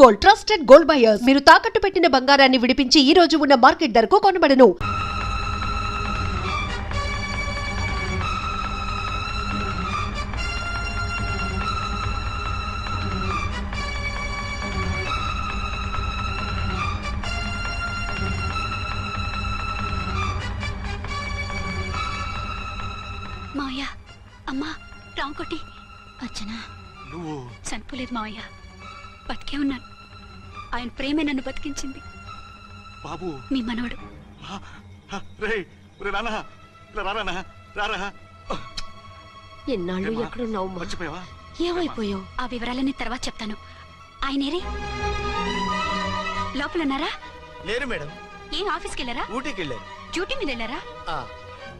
Gold trusted gold buyers మీరు తాకట్టు పెట్టిన బంగారాన్ని విడిపించి ఈ రోజు ఉన్న మార్కెట్ ధరకు కొనబడను. మావయ్య అమ్మా రాంకోటి. అచ్చనా నువ్వు చనిపోలేదు మావయ్య. బతికే ఉన్నాను ఆయన ప్రేమే నన్ను బతికించింది. బాబు. మీ మనవడు. ఎన్నాళ్ళు? ఎక్కడున్నావు? మర్చిపోయావా? ఏమైపోయావు? ఆ వివరాలన్నీ తర్వాత చెప్తాను. ఆయనేరి లోపల ఉన్నారా లేరు మేడం. ఏం ఆఫీస్కి వెళ్ళారా ఊటీకి వెళ్ళారు డ్యూటీ మీద వెళ్ళారా? ఆ,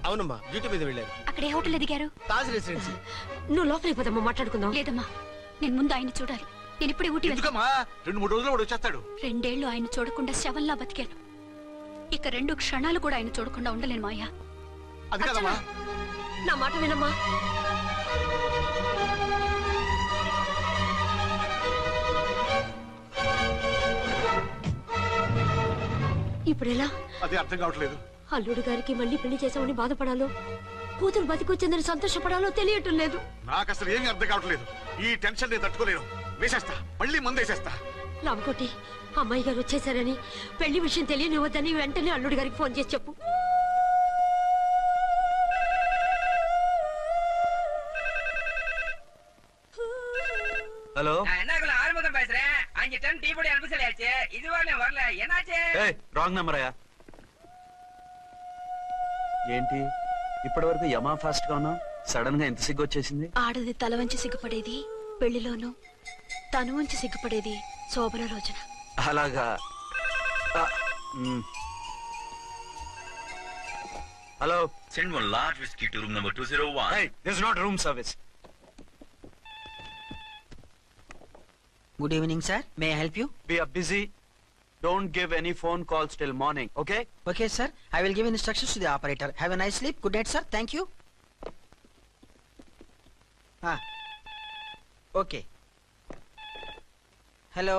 అవునమ్మా డ్యూటీ మీద వెళ్ళారు. అక్కడ ఏ హోటల్ ఎదిగారు తాజ్ రెసిడెన్సీ. నువ్వు లోపలికి పోదమ్మా మాట్లాడుకుందాం. లేదమ్మా నేను ముందు ఆయన చూడాలి. నేను ఇప్పుడే ఊటీ ఎందుకమ్మా? రెండు మూడు రోజులు వాడు వచ్చేస్తాడు. రెండేళ్ళు ఆయన చూడకుండా శవంలా బతికాను. ఇక రెండు క్షణాలు కూడా ఆయన చూడకుండా ఉండలేను మాయా. అది కదమ్మా? నా మాట వినమ్మా. ఇప్పుడు ఎలా అది అర్థం కావట్లేదు. అల్లుడు గారికి మళ్ళీ పెళ్ళి చేసామని బాధపడాలో? కూతురు బతికొచ్చిందని సంతోషపడాలో తెలియటం లేదు నాకు అసలు ఏమీ అర్థం కావట్లేదు ఈ టెన్షన్ నేను తట్టుకోలేను వేసేస్తా మళ్ళీ మందేసేస్తా రామకోటి అమ్మాయి గారు వచ్చేసారని పెళ్లి విషయం తెలియనివ్వద్దని వెంటనే అల్లుడు గారికి ఫోన్ చేసి చెప్పు ஹலோ நான் என்ன இருக்குல்ல ஆறுமுகம் பேசுறேன் அஞ்சு டன் டீ பொடி அனுப்ப சொல்லியாச்சு இதுவரை வரல என்னாச்சு ఏయ్ రాంగ్ నెంబర్ అయ్యా ఏంటి ఇప్పటి వరకు యమా ఫాస్ట్గా ఉన్నావు సడన్గా ఎంత సిగ్గు వచ్చేసింది ఆడది తల వంచి సిగ్గుపడేది పెళ్ళిలోనూ తను వంచి సిగ్గుపడేది శోభన రోజున అలాగా ఆ, మ్. Hello Send one large whiskey to room number 201. This not room service evening, sir. May I help you? We are busy don't give any phone calls till morning okay Okay, sir. I will give instructions to the operator. Have a nice sleep. Good night, sir. Thank you. Ah. Okay. Hello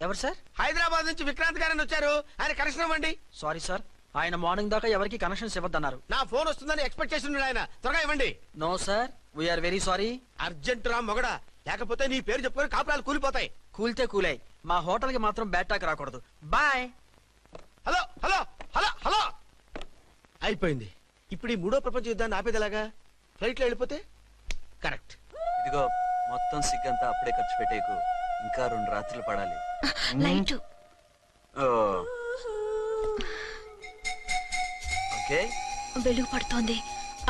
ఎవరు sir Hyderabad నుంచి విక్రాంత్ గారని వచ్చారు ఆయన connection ఇవ్వండి sorry sir ఆయన morning దాకా ఎవరికి connections ఇవ్వద్దన్నారు నా ఫోన్ వస్తుందని ఎక్స్పెక్ట్ చేసి ఆయన త్వరగా ఇవ్వండి no sir we are very sorry urgent రా మొగడా లేకపోతే నీ పేరు చెప్పుకొని కాపురాలు కూలిపోతాయి కూల్తే కూలాయి మా హోటల్కి మాత్రం బ్యాట్ టాక్ రాకూడదు. Bye. Hello hello hello hello. అయిపోయింది. ఇప్పుడు ఈ మూడో ప్రపంచ యుద్ధాన్ని ఆపేది ఎలాగా ఫ్లైట్లో వెళ్ళిపోతే? కరెక్ట్. ఇదిగో మొత్తం సిగ్గంతా అప్పుడే ఖర్చు పెట్టేకు. ఇంకా రెండు రాత్రులు పడాలి. లైట్. ఓకే. వెలుగు పడుతోంది.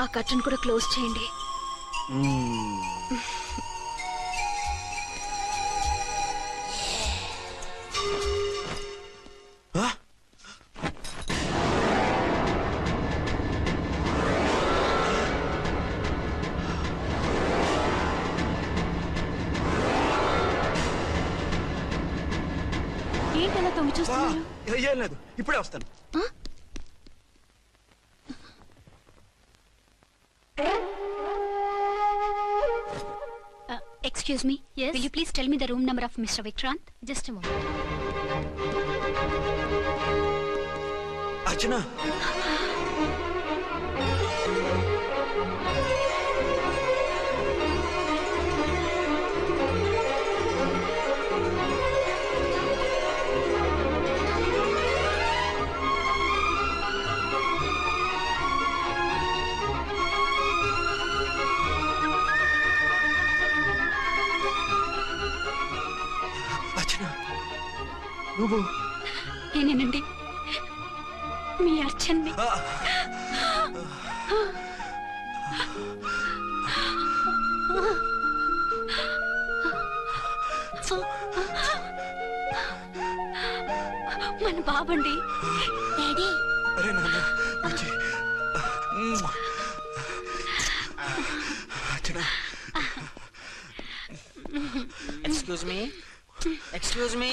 ఆ కర్టన్ కూడా క్లోజ్ చేయండి. ఇప్పుడే వస్తాను. Excuse me will you please tell me the room number of mister Vikrant just Archana Archana. నువ్వు? నేనేనండి. మీ అర్చన్ని. మన బాబండి. డాడీ. అరే నాన్న వచ్చి Archana. Excuse me. Excuse me.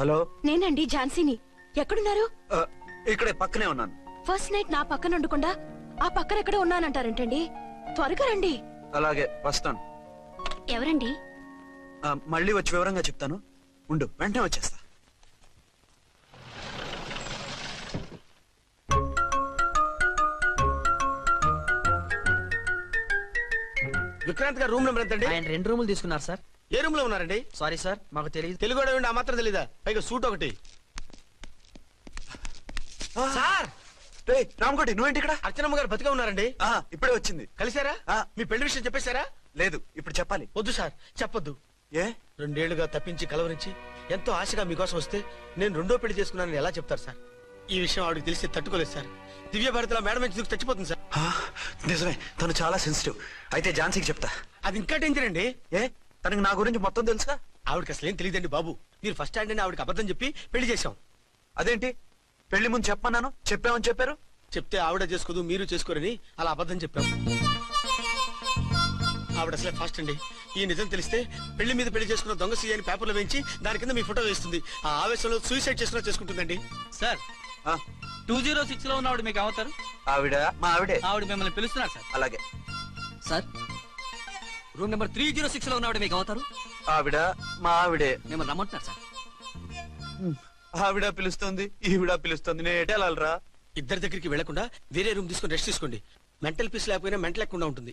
Hello? నేనండి ఝాన్సీని. ఎక్కడున్నారు? ఇక్కడే పక్కనే ఉన్నాను. ఫస్ట్ నైట్ నా పక్కన ఉండకుండా ఆ పక్కన ఎక్కడ ఉన్నానంటారేంటండి? త్వరగా రండి. అలాగే వస్తాను. ఎవరండి? మళ్ళీ వచ్చి వివరంగా చెప్తాను. ఉండు వెంటనే వచ్చేస్తా. విక్రాంత్ గారు రూమ్ నెంబర్ ఎంతండి? ఆయన రెండు రూములు తీసుకున్నారు సార్. ఏ రూమ్లో ఉన్నారండి? సారీ సార్ మాకు తెలియదు తెలుగు? ఆ మాత్రం తెలీదా? పైగా సూట్ ఒకటి. సార్! రామకోటి నువ్వేంటి ఇక్కడ? అర్చనమ్మ గారు బతిగా ఉన్నారండి. ఇప్పుడే వచ్చింది. కలిసారా. మీ పెళ్ళి విషయం చెప్పేశారా? లేదు ఇప్పుడు చెప్పాలి. వద్దు సార్. చెప్పొద్దు. ఏ? రెండేళ్ళుగా తప్పించి కలవరించి ఎంతో ఆశగా మీకోసం వస్తే నేను రెండో పెళ్ళి చేసుకున్నానని ఎలా చెప్తారు సార్? ఈ విషయం ఆవిడకి తెలిసి తట్టుకోలేదు సార్. దివ్య భారతిలో మేడం దూకి చచ్చిపోతుంది సార్. నిజమే. తను చాలా సెన్సిటివ్ అయితే ఝాన్సీకి చెప్తా. అది ఇంకా డేంజర్ అండి. ఏ? తనకి నా గురించి మొత్తం తెలుసా? ఆవిడకి అసలు ఏం తెలియదండి బాబు. మీరు ఫస్ట్ హ్యాండ్ అని ఆవిడకి అబద్ధం చెప్పి పెళ్ళి చేశాం. అదేంటి? పెళ్ళి ముందు చెప్పమన్నాను? చెప్పామని చెప్పారు? చెప్తే ఆవిడ చేసుకోదు మీరు చేసుకోరని అలా అబద్ధం చెప్పాం. ఆవిడ అసలే ఫాస్ట్ అండి. ఈ నిజం తెలిస్తే పెళ్ళి మీద పెళ్ళి చేసుకున్న దొంగ సీ అని పేపర్లో వేయించి దాని కింద మీ ఫోటో వేస్తుంది. ఆ ఆవేశంలో సూసైడ్ చేసుకున్నా చేసుకుంటుందండి. సార్ ఆ, టూ జీరో సిక్స్లో ఉన్నవాడు మీకు అవుతారు ఆవిడ? మా ఆవిడే. ఆవిడ మిమ్మల్ని పిలుస్తున్నారు సార్. అలాగే. Sir room number three zero సిక్స్లో ఉన్నవాడు మీకు అవుతారు? ఆవిడ మా ఆవిడే. మిమ్మల్ని రమ్మంటున్నారు సార్. ఆవిడ పిలుస్తుంది ఈవిడ పిలుస్తుంది. నేను ఎటు వెళ్ళాలరా? ఇద్దరి దగ్గరికి వెళ్ళకుండా వేరే రూమ్ తీసుకొని రెస్ట్ తీసుకోండి. మెంటల్ పీస్ లేకపోయినా మెంటల్ లేకుండా ఉంటుంది.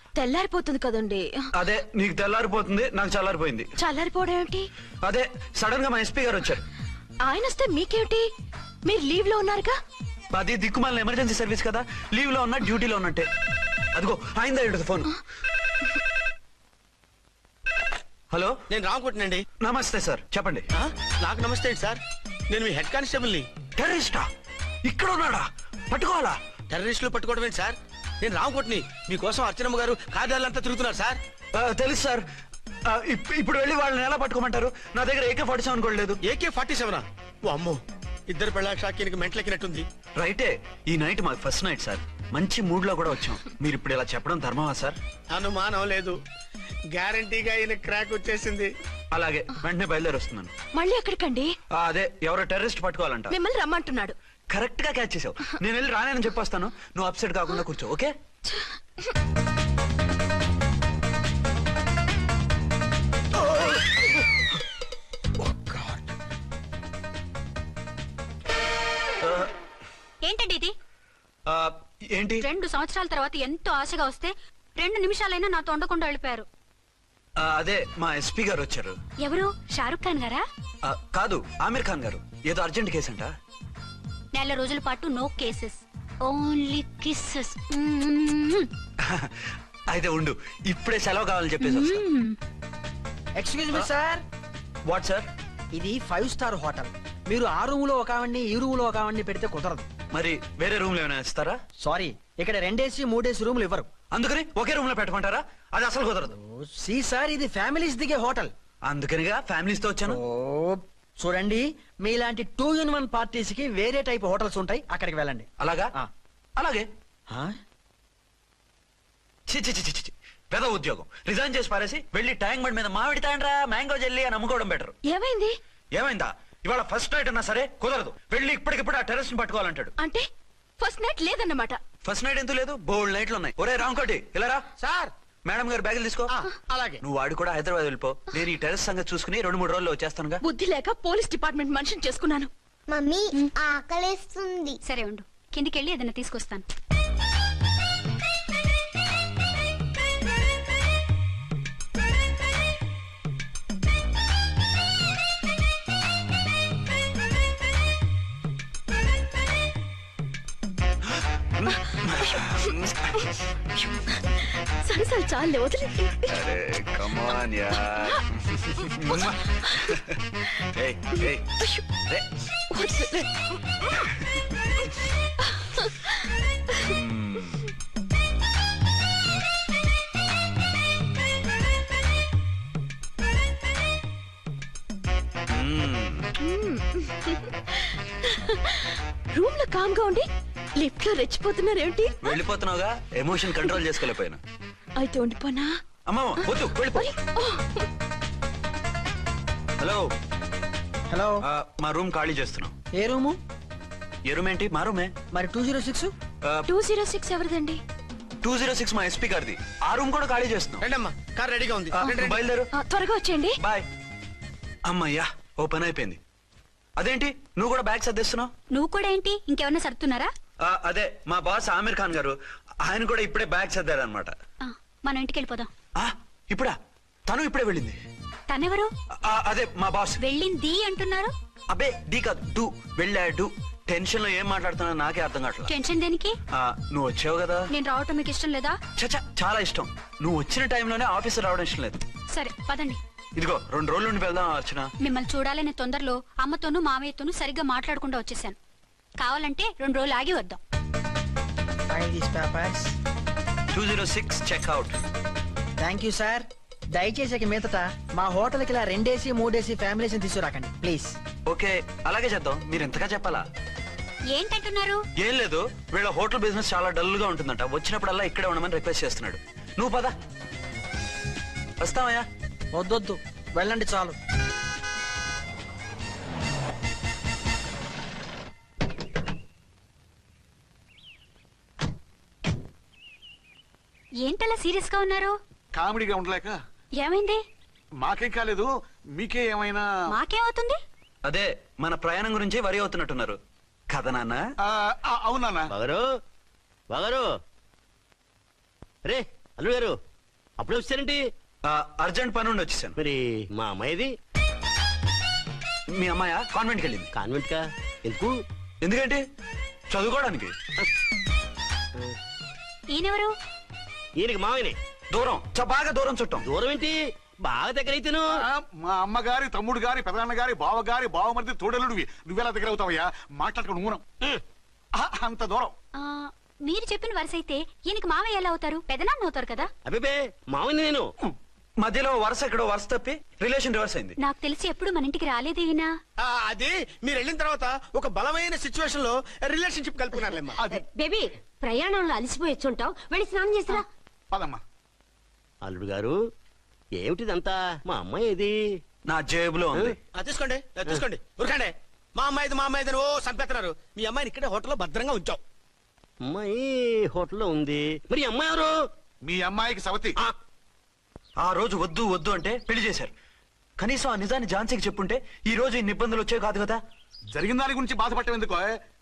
తెల్లారిపోతుంది కదండి. అదే నీకు తెల్లారిపోతుంది నాకు చల్లారిపోయింది. చల్లారిపోవడం ఏమిటి? అదే సడన్గా మా ఎస్పీ గారు వచ్చారు. ఆయన వస్తే మీకేమిటి? మీరు లీవ్లో ఉన్నారుగా? అది దిక్కుమాలిన ఎమర్జెన్సీ సర్వీస్ కదా. లీవ్లో ఉన్నా డ్యూటీలో ఉన్నట్టే. అదిగో ఇటు ఫోన్? హలో? నేను రామకుంటునండి. నమస్తే సార్ చెప్పండి? నాకు నమస్తే సార్? నేను మీ హెడ్ కానిస్టేబుల్ని టెర్రరిస్టా? ఇక్కడ ఉన్నాడా? పట్టుకోవాలా? టెర్రరిస్టులు పట్టుకోవడం ఏంటి సార్? నేను రామకోటిని మీకోసం అర్చనమ్మ గారు కార్యాలంతా తిరుగుతున్నారు సార్. తెలుసు సార్. ఇప్పుడు వెళ్ళి వాళ్ళని ఎలా పట్టుకోమంటారు? నా దగ్గర ఏకే ఫార్టీ సెవెన్ కూడా లేదు. AK forty సెవెనా? ఓ అమ్మో. ఇద్దరు పెళ్ళ షాకీనికి మెంటలెక్కినట్టుంది. రైటే ఈ నైట్ మాకు ఫస్ట్ నైట్ సార్. మంచి మూడ్లో కూడా వచ్చాం. మీరు ఇప్పుడు ఇలా చెప్పడం ధర్మమా సార్? అనుమానం లేదు. గ్యారంటీగా ఈయన క్రాక్ వచ్చేసింది. అలాగే వెంటనే బయలుదేరి వస్తున్నాను మళ్ళీ ఎక్కడికండి? అదే ఎవరో టెర్రరిస్ట్ పట్టుకోవాలంట. మిమ్మల్ని రమ్మంటున్నాడు. కరెక్ట్గా క్యాచ్ చేసావు. నేను వెళ్ళి రానని చెప్పొస్తాను. నువ్వు అప్సెట్ కాకుండా కూర్చో ఓకే? ఏంటండి ఇది? ఆ, ఏంటి? రెండు సంవత్సరాల తర్వాత ఎంతో ఆశగా వస్తే రెండు నిమిషాలైనా నాతో ఉండకుండా వెళ్ళిపోయారు. ఆ, అదే మా ఎస్పీ గారు వచ్చారు. ఎవరు? షారుఖ్ ఖాన్ గారా? ఆ, కాదు ఆమీర్ ఖాన్ గారు. ఏదో అర్జెంట్ కేసు అంట నెల రోజుల పాటు నో కేసెస్. ఓన్లీ కిస్సెస్ అయితే ఉండు ఇప్పుడే సెలవు కావాలని చెప్పేసి excuse me sir what sir ఇది ఫైవ్ స్టార్ హోటల్ మీరు ఆ రూమ్లో ఒక ఆవిడ్ని ఈ రూమ్లో ఒక ఆవిడ్ని పెడితే కుదరదు. మరి వేరే రూమ్లో ఏమైనా ఇస్తారా? సారీ ఇక్కడ రెండేసి మూడేసి రూములు ఇవ్వరు. అందుకని ఒకే రూమ్లో పెట్టమంటారా? అది అసలు కుదరదు. సి సార్ ఇది ఫ్యామిలీస్ దిగే హోటల్ అందుకనిగా ఫ్యామిలీస్తో వచ్చాను. ఓ చూడండి మీలాంటి టూ ఇన్ వన్ పార్టీస్కి వేరే టైప్ హోటల్స్ ఉంటాయి అక్కడికి వెళ్ళండి. అలాగా? ఆ. అలాగే? ఆ? చి చి చి చి, చి పెద్ద ఉద్యోగం. రిజైన్ చేసి పారేసి వెళ్ళి ట్యాంక్ బండ్ మీద మామిడి తాండ్రా మ్యాంగో జెల్లీ అని అమ్ముకోవడం బెటర్ ఏమైంది? ఏమైందా? ఇవాళ ఫస్ట్ నైట్ అన్నా సరే కుదరదు. వెళ్ళి ఇప్పటికిప్పుడు ఆ టెరెస్ని పట్టుకోవాలంటాడు. అంటే ఫస్ట్ నైట్ లేదన్నమాట. ఫస్ట్ నైట్ ఎందుకు లేదు? బోల్డ్ నైట్లు ఉన్నాయి. ఒరే రాంకోటి ఇలా రా. సార్ మేడం గారు బ్యాగులు తీసుకో. అలాగే. నువ్వు వాడు కూడా హైదరాబాద్ వెళ్ళిపో. నేను ఈ టెరెస్ సంగతి చూసుకుని రెండు మూడు రోజుల్లో వచ్చేస్తానుగా. బుద్ధి లేక పోలీస్ డిపార్ట్మెంట్ మనిషిని చేసుకున్నాను. మమ్మీ ఆకలేస్తుంది. సరే ఉండు. కిందికెళ్ళి ఏదైనా తీసుకొస్తాను. సరే సరే చాలే వదిలే అరే కమాన్ యార్ ఏయ్ ఏయ్ రే. వదిలే. రూమ్ లో కామ్గా ఉండి లిఫ్ట్లో రెచ్చిపోతున్నారేమిటి? వెళ్ళిపోతున్నావుగా? Emotion control చేసుకోలేకపోయినా. అయితే ఉండిపోనా? అమ్మమ్మ వద్దు వెళ్ళిపో. హలో. హలో. ఆ, మా రూమ్ ఖాళీ చేస్తున్నాం. ఏ రూము? ఏ రూమ్ ఏంటి? మా రూమే. మరి two zero six? Two zero six ఎవరిదండి? టూ జీరో సిక్స్ మా ఎస్పీ గారిది. ఆ రూమ్ కూడా ఖాళీ చేస్తున్నాం. రండమ్మా కార్ రెడీగా ఉంది. ఆ, రండి, రండి. బయలుదేరు. ఆ, త్వరగా వచ్చేయండి. బాయ్. అమ్మయ్యా ఓ పని అయిపోయింది. అదేంటి? నువ్వు కూడా బ్యాగ్ సర్దిస్తున్నావు? నువ్వు కూడా ఏంటి? ఇంకెవరన్నా సర్దుతున్నారా? ఆ, అదే మా బాస్ ఆమీర్ ఖాన్ గారు. ఆయన కూడా ఇప్పుడే బ్యాగ్ సర్దారనమాట ఆ, మనం ఇంటికి వెళ్ళిపోదాం. ఇప్పుడా? తను ఇప్పుడే వెళ్ళింది. తనెవరు? ఆ, అదే మా బాస్. వెళ్ళింది అంటున్నారు? అబ్బే డీ కాదు డూ వెళ్ళాడు టెన్షన్లో ఏం మాట్లాడుతున్నా నాకే అర్థం కావట్లేదు. టెన్షన్ దేనికి? నువ్వు వచ్చావు కదా? నేను రావటం మీకు ఇష్టం లేదా? చచ్చా చాలా ఇష్టం. నువ్వు వచ్చిన టైంలోనే ఆఫీస్ రావడం ఇష్టం లేదు. సరే పదండి. ఇదిగో రెండు రోజుల నుండి వెళ్దాం అర్చన. మిమ్మల్ని చూడాలనే తొందరలో అమ్మతోనూ మామయ్యతోనూ సరిగ్గా మాట్లాడకుండా వచ్చేసాను కావాలంటే రెండు రోజులు ఆగి వద్దాం. Two zero six checkout thank you sir దయచేసి ఇక మీదట మా హోటల్కి ఇలా రెండేసి మూడేసి ఫ్యామిలీస్ తీసుకురాకండి ప్లీజ్. ఓకే అలాగే చేద్దాం. మీరు ఎంతగా చెప్పాలా? ఏంటంటున్నారు? ఏం లేదు. వీళ్ళ హోటల్ బిజినెస్ చాలా డల్గా ఉంటుందంట. వచ్చినప్పుడల్లా ఇక్కడే ఉండమని రిక్వెస్ట్ చేస్తున్నాడు. నువ్వు పద. వస్తావయ్యా. వద్దొద్దు. వెళ్ళండి చాలు. ఏంటలా సీరియస్గా ఉన్నారు? కామెడీగా ఉండలేక. ఏమైంది? మాకేం కాలేదు మీకే ఏమైనా? మాకేమవుతుంది? అదే మన ప్రయాణం గురించి వరి అవుతున్నట్టున్నారు. కదా నాన్న? బాగారు బాగారు రే అల్లుడు గారు అప్పుడే వచ్చారేంటి? ఆ, అర్జెంట్ పని ఉండి వచ్చేసాను. మరి మా అమ్మాయిది? మీ అమ్మాయ? కాన్వెంట్కి వెళ్ళింది. కాన్వెంట్ కా ఎందుకు? ఎందుకంటే? చదువుకోవడానికి. ఈయనెవరు? ఈయనకి మామయ్యనే. దూరం. చ బాగా దూరం చుట్టాం. దూరం ఏంటి? బాగా దగ్గర అయితేను ఆ, మా అమ్మగారి తమ్ముడు గారి పెదనాన్న గారి బావ గారి బావమరిది తోడలుడివి నువ్వెలా దగ్గర అవుతావయ్యా? మాట్లాడుకుని ఊనం. ఆ, అంత దూరం. ఆ, మీరు చెప్పిన వరుస అయితే ఈయనకి మామయ్య ఎలా అవుతారు? పెదనాన్న అవుతారు కదా? అబ్బే మామయ్య నేను. మధ్యలో వరుస ఎక్కడో వరుస తప్పి రిలేషన్ రివర్స్ అయింది. నాకు తెలిసి ఎప్పుడు మన ఇంటికి రాలేదు ఈయన. ఆ, అది మీరు వెళ్ళిన తర్వాత ఒక బలమైన సిచ్యువేషన్లో రిలేషన్షిప్ కలుపుకున్నారులేమ్మా. అది. బేబీ ప్రయాణంలో అలసిపోయి వచ్చుంటావు వెళ్ళి స్నానం చేసిరా పదమ్మా. అల్లుడు గారు ఏమిటిదంతా? మా అమ్మాయి ఏది? నా జేబులో ఉంది. ఆ, తీసుకోండి ఆ, తీసుకోండి. ఉరకండి. మా అమ్మాయిది మా అమ్మాయిది ఓ చంపేస్తున్నారు మీ అమ్మాయిని ఇక్కడే హోటల్లో భద్రంగా ఉంచాం. అమ్మాయి హోటల్లో ఉంది. మరి ఈ అమ్మాయి ఎవరు? మీ అమ్మాయికి సవతి. ఆ, ఆ రోజు వద్దు వద్దు అంటే పెళ్ళి చేశారు. కనీసం ఆ నిజాన్ని ఝాన్సీకి చెప్పుంటే ఈ రోజు ఇన్ని ఇబ్బందులు వచ్చాయి కాదు కదా? జరిగిన దాని గురించి బాధపడటం ఎందుకో?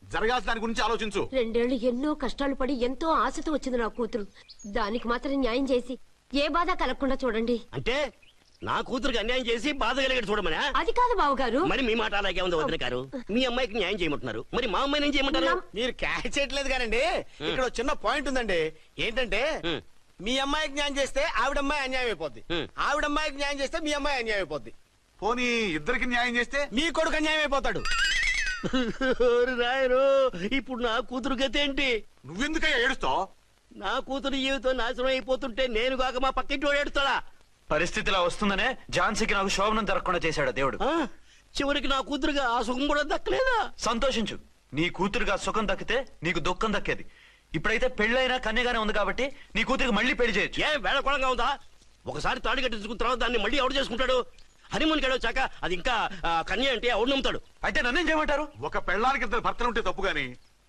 జరగాల్సిన దాని గురించి ఆలోచించు. రెండేళ్ళు ఎన్నో కష్టాలు పడి ఎంతో ఆశతో వచ్చింది నా కూతురు. దానికి మాత్రం న్యాయం చేసి ఏ బాధ కలగకుండా చూడండి. అంటే నా కూతురికి అన్యాయం చేసి బాధ కలిగేది చూడమనా? అది కాదు బావగారు. మరి మీ మాట అలాగే ఉంది వదిన గారు. మీ అమ్మాయికి న్యాయం చేయమంటున్నారు. మరి మా అమ్మాయిని ఏం చేయమంటారు? మీరు క్యాచ్ చేయట్లేదు కానండి. ఇక్కడ ఒక చిన్న పాయింట్ ఉందండి. ఏంటంటే మీ. అమ్మాయికి న్యాయం చేస్తే ఆవిడ అమ్మాయి అన్యాయం అయిపోద్ది. ఆవిడ అమ్మాయికి న్యాయం చేస్తే మీ అమ్మాయి అన్యాయం అయిపోద్ది. పోనీ ఇద్దరికి న్యాయం చేస్తే? మీ కొడుకు అన్యాయం అయిపోతాడు. రాయరు ఇప్పుడు నా కూతురు గతి ఏంటి? నువ్వెందుకయ్యా ఏడుస్తావు? నా కూతురు జీవితం నాశనం అయిపోతుంటే నేను కాక మా పక్కింటి వాడు ఏడుస్తాడా? పరిస్థితి ఇలా వస్తుందనే ఝాన్సీకి నాకు శోభనం జరగకుండా చేశాడు దేవుడు? చివరికి నా కూతురుగా ఆ సుఖం కూడా దక్కలేదా? సంతోషించు. నీ కూతురుగా సుఖం దక్కితే నీకు దుఃఖం దక్కేది. ఇప్పుడైతే పెళ్ళైనా కన్యగానే ఉంది కాబట్టి నీ కూతురికి మళ్ళీ పెళ్ళి చేయొచ్చు. ఏ వేళకోళంగా ఉందా? ఒకసారి తాడు కట్టించుకున్న తర్వాత దాన్ని మళ్ళీ ఎవడు చేసుకుంటాడు? హనీమూన్కి వచ్చాక అది ఇంకా ఆ, కన్య అంటే ఎవడు నమ్ముతాడు? అయితే నన్నేం చేయమంటారు? ఒక పెళ్ళానికి ఇద్దరు భర్తలు ఉంటే తప్పు గాని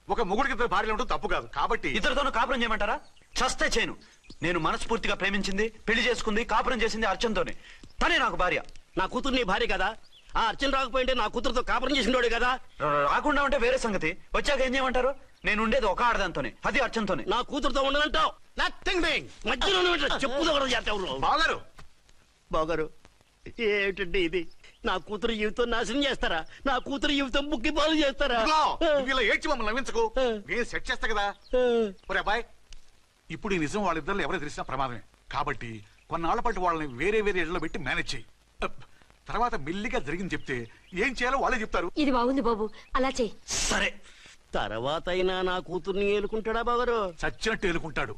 ఒక మొగుడికి ఇద్దరు భార్యలు ఉంటే తప్పు కాదు. కాబట్టి ఇద్దరితోనూ కాపురం చేయమంటారా? చస్తే చేయను నేను మనస్ఫూర్తిగా ప్రేమించింది పెళ్ళి చేసుకుంది కాపురం చేసింది అర్చంతోనే తనే నాకు భార్య. నా కూతురు నీ భార్య కదా? ఆ అర్చన రాకపోయింటే నా కూతురుతో కాపురం చేసినోడే కదా? రా- రాకుండా ఉంటే వేరే సంగతి. వచ్చాక ఏం చేయమంటారు? నేను ఉండేది ఒక ఆడదాంతోనే అది అర్చంతోనే నా కూతురుతో ఉండనంటావు? నథింగ్ డూయింగ్ మధ్యలో చెప్పుదో కూడా చేస్తావు బాగారు బాగారు ఏమిటండి ఇది? నా కూతురు జీవితం నాశనం చేస్తారా? నా కూతురు జీవితం బుక్కి పాలు చేస్తారా? ఇదిగో, నువ్వు ఇలా ఏడ్చి మమ్మల్ని నవ్వించకు. నేను సెట్ చేస్తా కదా. ఒరే అబ్బాయి ఇప్పుడు ఈ నిజం వాళ్ళిద్దరు ఎవరో తెలిసిన ప్రమాదమే. కాబట్టి కొన్నాళ్ళ పాటు వాళ్ళని వేరే వేరే ఇళ్ళలో పెట్టి మేనేజ్ చేయి. అప్. తర్వాత మెల్లిగా జరిగింది చెప్తే ఏం చేయాలో వాళ్ళే చెప్తారు. ఇది బాగుంది బాబు. అలా చెయ్యి సరే. తర్వాత అయినా నా కూతుర్ని ఏలుకుంటాడా బాగారు చచ్చినట్టు ఏలుకుంటాడు.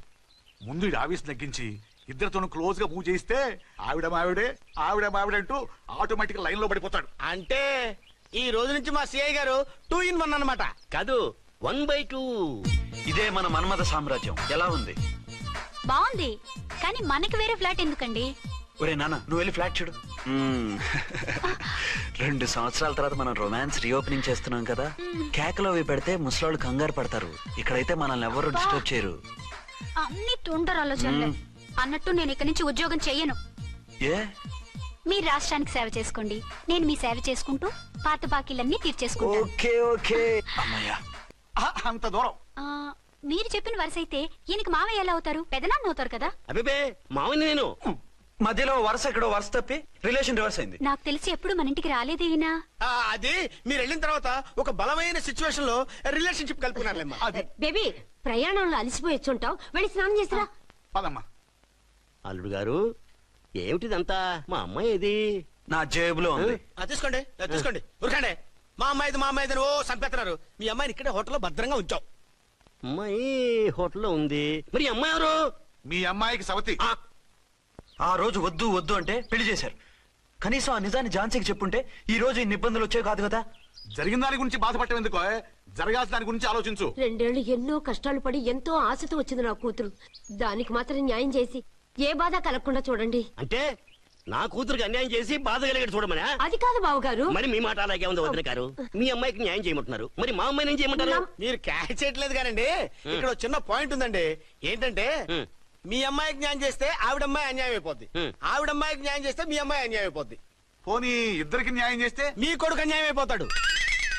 ముందు ఈ ఆవేశం తగ్గించి ఇద్దరితోనూ క్లోజ్గా పూజ చేయిస్తే ఆవిడ మావిడే ఆవిడ మావిడే అంటూ ఆటోమేటిక్ లైన్లో పడిపోతాడు. అంటే ఈ రోజు నుంచి మా సిఐ గారు టూ ఇన్ వన్ అన్నమాట. కాదు వన్ బై టూ ఇదే మన మన్మథ సామ్రాజ్యం. ఎలా ఉంది? బాగుంది. కానీ మనకి వేరే ఫ్లాట్ ఎందుకండి? ఒరే నాన్న నువ్వు వెళ్ళి ఫ్లాట్ చూడు. మ్మ్. రెండు సంవత్సరాల తర్వాత మనం రొమాన్స్ రీఓపెనింగ్ చేస్తున్నాం కదా. కేకలో అవి పెడితే ముసలోళ్ళు కంగారు పడతారు. ఇక్కడైతే మనల్ని ఎవరు డిస్టర్బ్ చేయరు. అన్ని తుంటరు ఆలోచనలే అన్నట్టు నేను ఇక్కడి నుంచి ఉద్యోగం చెయ్యను. ఏ? మీరు రాష్ట్రానికి సేవ చేసుకోండి. నేను మీ సేవ చేసుకుంటూ పాత బాకీలన్నీ తీర్చేసుకుంటాను. Okay okay. అమ్మయ్యా. ఆ, అంత దూరం. ఆ, మీరు చెప్పిన వరుస అయితే ఈయనకి మావయ్య ఎలా అవుతారు? పెదనాన్న అవుతారు కదా? అబిబే మామని నేను. మధ్యలో వరుస ఎక్కడో వరుస తప్పి రిలేషన్ రివర్స్ అయింది. నాకు తెలిసి ఎప్పుడు మన ఇంటికి రాలేదు ఈయన. ఆ, అది మీరు వెళ్ళిన తర్వాత ఒక బలమైన సిచ్యువేషన్లో రిలేషన్షిప్ కలుపుకున్నారులేమ్మా. అది బేబీ ప్రయాణంలో అలసిపోయి వచ్చుంటావు వెళ్ళి స్నానం చేసిరా. పదమ్మా. అల్లుడు గారు ఏమిటిదంతా? మా అమ్మాయి ఏది? నా జేబులో ఉంది. ఆ, తీసుకోండి ఆ, తీసుకోండి. ఉరకండి. మా అమ్మాయిది మా అమ్మాయిది అని ఓ సంపెత్తనారు మీ అమ్మాయిని ఇక్కడే హోటల్లో భద్రంగా ఉంచాం అమ్మాయి హోటల్లో ఉంది. మరి ఈ అమ్మాయి ఎవరు? మీ అమ్మాయికి సవతి. ఆ, ఆ రోజు వద్దు వద్దు అంటే పెళ్ళి చేశారు. కనీసం ఆ నిజాన్ని ఝాన్సీకి చెప్పుంటే ఈ రోజు ఇన్ని ఇబ్బందులు వచ్చే కాదు కదా? జరిగిన దాని గురించి బాధపడటం ఎందుకో జరగాల్సిన దాని గురించి ఆలోచించు. రెండేళ్ళు ఎన్నో కష్టాలు పడి ఎంతో ఆశతో వచ్చింది నా కూతురు. దానికి మాత్రం న్యాయం చేసి ఏ బాధ కలగకుండా చూడండి. అంటే నా కూతురికి అన్యాయం చేసి బాధ కలిగేది చూడమనా? అది కాదు బావగారు. మరి మీ మాట అలాగే ఉంది వదిన గారు? మీ అమ్మాయికి న్యాయం చేయమంటున్నారు. మరి మా అమ్మాయిని ఏం చేయమంటారు? మీరు క్యాచ్ చేయట్లేదు కానండి. ఇక్కడ ఒక చిన్న పాయింట్ ఉందండి. ఏంటంటే మీ. అమ్మాయికి న్యాయం చేస్తే ఆవిడ అమ్మాయి అన్యాయం అయిపోద్ది. ఆవిడ అమ్మాయికి న్యాయం చేస్తే మీ అమ్మాయి అన్యాయం అయిపోద్ది. పోనీ ఇద్దరికి న్యాయం చేస్తే మీ కొడుకు అన్యాయం అయిపోతాడు.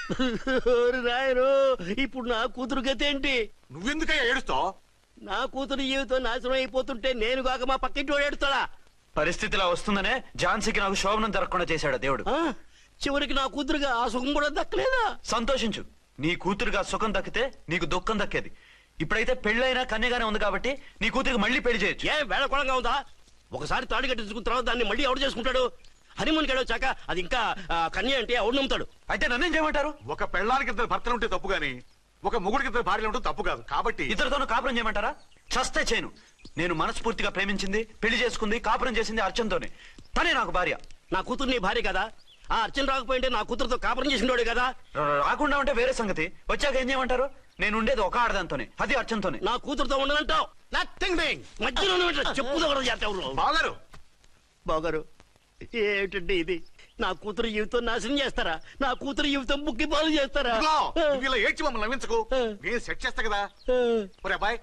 రాయరు ఇప్పుడు నా కూతురు గతి ఏంటి? నువ్వెందుకయ్యా ఏడుస్తావు? నా కూతురు జీవితం నాశనం అయిపోతుంటే నేను కాక మా పక్కింటి వాడు ఏడుస్తాడా? పరిస్థితి ఇలా వస్తుందనే ఝాన్సీకి నాకు శోభనం జరగకుండా చేశాడు దేవుడు. ఆ? చివరికి నా కూతురుగా ఆ సుఖం కూడా దక్కలేదా? సంతోషించు. నీ కూతురుగా సుఖం దక్కితే నీకు దుఃఖం దక్కేది. ఇప్పుడైతే పెళ్ళైనా కన్యగానే ఉంది కాబట్టి నీ కూతురికి మళ్ళీ పెళ్ళి చేయొచ్చు. ఏ వేళకోళంగా ఉందా? ఒకసారి తాడు కట్టించుకున్న తర్వాత దాన్ని మళ్ళీ ఎవడు చేసుకుంటాడు? హనీమూన్కి వచ్చాక అది ఇంకా ఆ, కన్య అంటే ఎవడు నమ్ముతాడు? అయితే నన్నేం చేయమంటారు? ఒక పెళ్ళానికి ఇద్దరు భర్తలు ఉంటే తప్పు గాని ఒక మొగుడికి ఇద్దరు భార్యలు ఉంటే తప్పు కాదు. కాబట్టి ఇద్దరితోనూ కాపురం చేయమంటారా? చస్తే చేయను నేను మనస్ఫూర్తిగా ప్రేమించింది పెళ్ళి చేసుకుంది కాపురం చేసింది అర్చంతోనే తనే నాకు భార్య. నా కూతురు నీ భార్య కదా? ఆ అర్చన రాకపోయింటే నా కూతురుతో కాపురం చేసినోడే కదా? రాకుండా ఉంటే వేరే సంగతి. వచ్చాక ఏం చేయమంటారు? నేను ఉండేది ఒక ఆడదాంతోనే అది అర్చంతోనే నా కూతురుతో ఉండనంటావు? నథింగ్ మధ్యలో చెప్పుదో కూడా చేస్తావు బాగారు బాగారు ఏమిటండి ఇది? నా కూతురు జీవితం నాశనం చేస్తారా? నా కూతురు జీవితం బుక్కి పాలు చేస్తారా? ఇలా ఏడ్చి మమ్మల్ని నవ్వించకు. నేను సెట్ చేస్తా కదా. ఒరే అబ్బాయి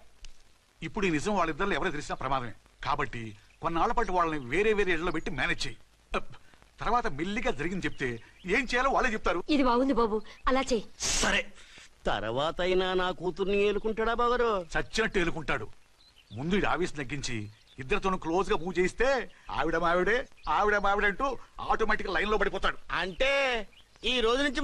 ఇప్పుడు ఈ నిజం వాళ్ళిద్దరు ఎవరో తెలిసిన ప్రమాదమే. కాబట్టి కొన్నాళ్ళ పాటు వాళ్ళని వేరే వేరే ఇళ్ళలో పెట్టి మేనేజ్ చేయి. తర్వాత మెల్లిగా జరిగింది చెప్తే ఏం చేయాలో వాళ్ళే చెప్తారు. ఇది బాగుంది బాబు అలా చెయ్యి సరే తర్వాత అయినా నా కూతుర్ని ఏలుకుంటాడా బాగారు చచ్చినట్టు ఏలుకుంటాడు. ముందు ఆవేశం తగ్గించి ఇద్దరితోనూ క్లోజ్గా పూజ చేయిస్తే ఆవిడ మావిడే ఆవిడ మావిడంటూ ఆటోమేటిక్ లైన్లో పడిపోతాడు. అంటే ఈ రోజు నుంచి